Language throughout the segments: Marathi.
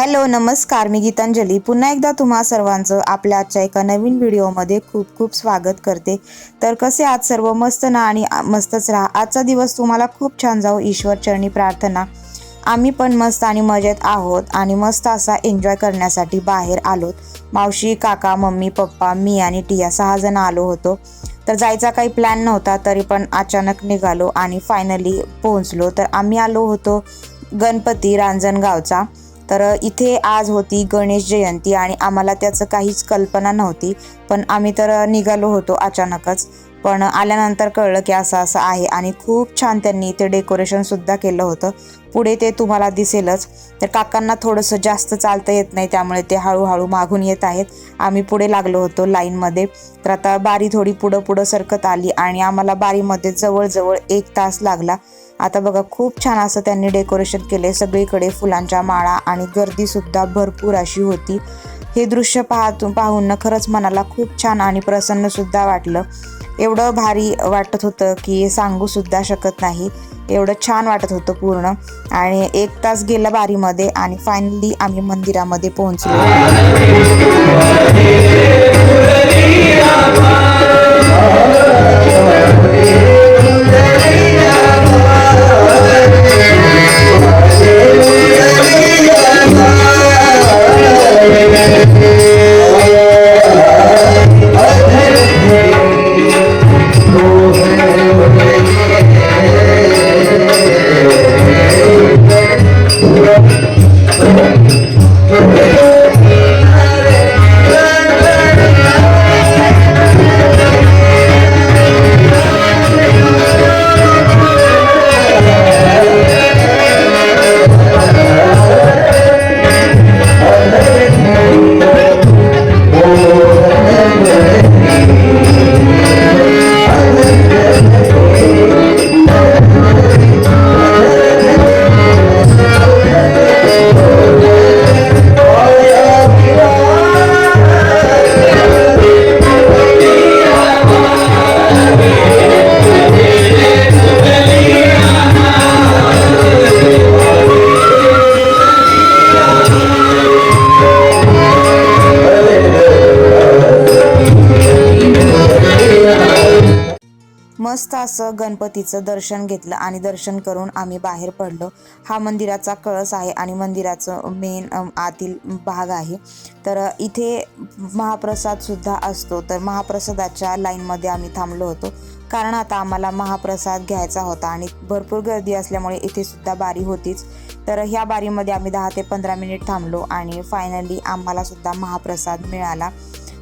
हॅलो नमस्कार मी गीतांजली. पुन्हा एकदा तुम्हा सर्वांचं आपल्या आजच्या एका नवीन व्हिडिओमध्ये खूप खूप स्वागत करते. तर कसे आज सर्व? मस्त ना आणि मस्तच राहा. आजचा दिवस तुम्हाला खूप छान जाऊ ईश्वर चरणी प्रार्थना. आम्ही पण मस्त आणि मजेत आहोत आणि मस्त असा एन्जॉय करण्यासाठी बाहेर आलोत. मावशी काका मम्मी पप्पा मी आणि टिया सहा जण आलो होतो. तर जायचा काही प्लॅन नव्हता तरी पण अचानक निघालो आणि फायनली पोहोचलो. तर आम्ही आलो होतो गणपती रांजणगावचा. तर इथे आज होती गणेश जयंती आणि आम्हाला त्याचं काहीच कल्पना नव्हती. पण आम्ही तर निघालो होतो अचानकच. पण आल्यानंतर कळलं की असं असं आहे आणि खूप छान त्यांनी इथे डेकोरेशनसुद्धा केलं होतं. पुढे ते तुम्हाला दिसेलच. तर काकांना थोडंसं जास्त चालता येत नाही त्यामुळे ते हळूहळू मागून येत आहेत. आम्ही पुढे लागलो होतो लाईनमध्ये. तर आता बारी थोडी पुढं पुढं सरकत आली आणि आम्हाला बारीमध्ये जवळजवळ एक तास लागला. आता बघा खूप छान असं त्यांनी डेकोरेशन केले सगळीकडे फुलांच्या माळा आणि गर्दीसुद्धा भरपूर अशी होती. हे दृश्य पाहतून पाहून खरंच मनाला खूप छान आणि प्रसन्नसुद्धा वाटलं. एवढं भारी वाटत होतं की सांगूसुद्धा शकत नाही. एवढं छान वाटत होतं पूर्ण. आणि एक तास गेला बारीमध्ये आणि फायनली आम्ही मंदिरामध्ये पोहोचलो. मस्त असं गणपतीचं दर्शन घेतलं आणि दर्शन करून आम्ही बाहेर पडलो. हा मंदिराचा कळस आहे आणि मंदिराचं मेन आतील भाग आहे. तर इथे महाप्रसादसुद्धा असतो. तर महाप्रसादाच्या लाईनमध्ये आम्ही थांबलो होतो. कारण आता आम्हाला महाप्रसाद घ्यायचा होता आणि भरपूर गर्दी असल्यामुळे इथे सुद्धा बारी होतीच. तर ह्या बारीमध्ये आम्ही दहा ते पंधरा मिनिट थांबलो आणि फायनली आम्हाला सुद्धा महाप्रसाद मिळाला.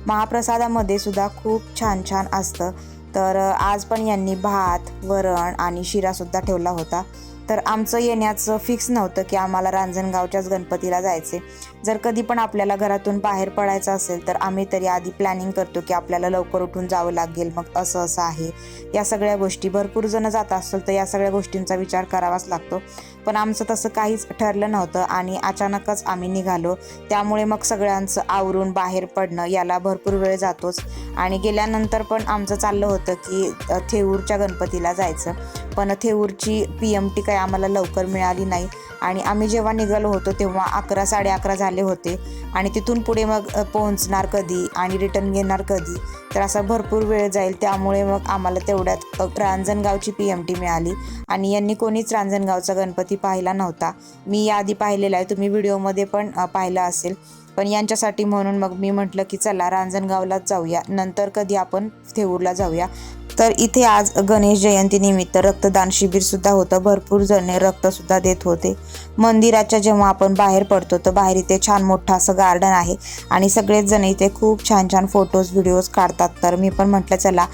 महाप्रसादामध्ये सुद्धा खूप छान छान असतं. तर आज पण यांनी भात वरण आणि शिरासुद्धा ठेवला होता. तर आमचं येण्याचं फिक्स नव्हतं की आम्हाला रांजणगावच्याच गणपतीला जायचे. जर कधी पण आपल्याला घरातून बाहेर पडायचं असेल तर आम्ही तरी आधी प्लॅनिंग करतो की आपल्याला लवकर उठून जावं लागेल. मग असं असं आहे. या सगळ्या गोष्टी भरपूर जण जात असेल तर या सगळ्या गोष्टींचा विचार करावाच लागतो. पण आमचं तसं काहीच ठरलं नव्हतं आणि अचानकच आम्ही निघालो. त्यामुळे मग सगळ्यांचं आवरून बाहेर पडणं याला भरपूर वेळ जातोच. आणि गेल्यानंतर पण आमचं चाललं होतं की थेऊरच्या गणपतीला जायचं. पण थेऊरची पी एम टी काही आम्हाला लवकर मिळाली नाही. आणि आम्ही जेव्हा निघालो होतो तेव्हा अकरा साडे अकरा झाले होते. आणि तिथून पुढे मग पोहोचणार कधी आणि रिटर्न घेणार कधी? तर असा भरपूर वेळ जाईल त्यामुळे मग आम्हाला तेवढ्यात रांजणगावची पी एम टी मिळाली. आणि यांनी कोणीच रांजणगावचा गणपती पाहिला नव्हता. मी याआधी पाहिलेला आहे तुम्ही व्हिडिओमध्ये पण पाहिला असेल. पण यांच्यासाठी म्हणून मग मी म्हटलं की चला रांजणगावलाच जाऊया. नंतर कधी आपण थेऊरला जाऊया. तर इथे आज गणेश जयंतीनिमित्त रक्तदान शिबिर सुद्धा होतं. भरपूर जणे रक्त सुद्धा देत होते. मंदिराच्या जेव्हा आपण बाहेर पडतो तर बाहेर इथे छान मोठं असं गार्डन आहे आणि सगळेच जण इथे खूप छान छान फोटोज व्हिडिओज काढतात. तर मी पण म्हटलं चला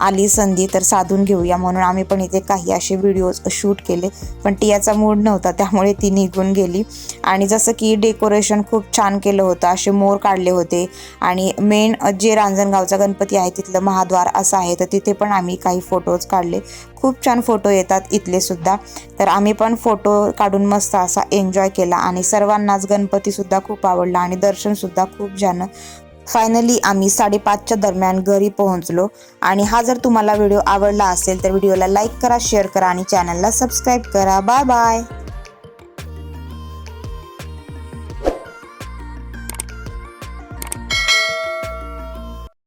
आली संधी तर साधून घेऊया म्हणून आम्ही पण इथे काही असे व्हिडिओज शूट केले. पण टियाचा मूड नव्हता त्यामुळे ती निघून गेली. आणि जसं की डेकोरेशन खूप छान केलं होतं असे मोर काढले होते. आणि मेन जे रांजणगावचा गणपती आहे तिथलं महाद्वार असं आहे तर तिथे पण आम्ही काही फोटोज काढले. खूप छान फोटो येतात इथले सुद्धा. तर आम्ही पण फोटो काढून मस्त असा एन्जॉय केला आणि सर्वांनाच गणपतीसुद्धा खूप आवडला आणि दर्शनसुद्धा खूप छान. फायनली आम्ही साडेपाचच्या दरम्यान घरी पोहोचलो. आणि हा जर तुम्हाला व्हिडिओ आवडला असेल तर व्हिडिओला लाईक करा शेअर करा आणि चॅनलला सबस्क्राईब करा. Bye bye